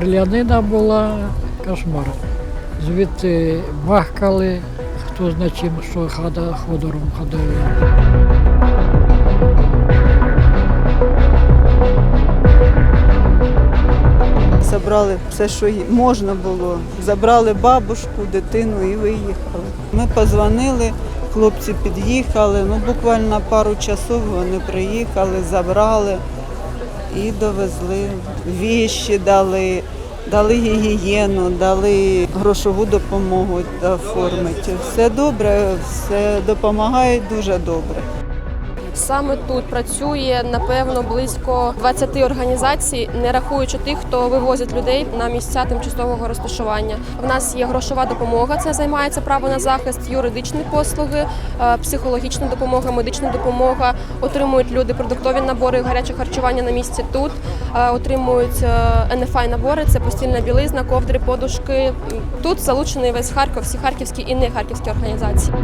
стрілянина була, кошмар. Звідти бахкали, хто зна чим, що хада ходором ходили. Забрали все, що можна було. Забрали бабушку, дитину і виїхали. Ми позвонили, хлопці під'їхали. Ну, буквально пару часов вони приїхали, забрали і довезли. Віщі дали, дали гігієну, дали грошову допомогу оформити. Все добре, все допомагають дуже добре. Саме тут працює напевно близько 20 організацій, не рахуючи тих, хто вивозить людей на місця тимчасового розташування. В нас є грошова допомога, це займається право на захист, юридичні послуги, е, психологічна допомога, медична допомога. Отримують люди продуктові набори, гаряче харчування на місці тут. Е, Отримують НФА набори, це постільна білизна, ковдри, подушки. Тут залучений весь Харків, всі харківські і не харківські організації.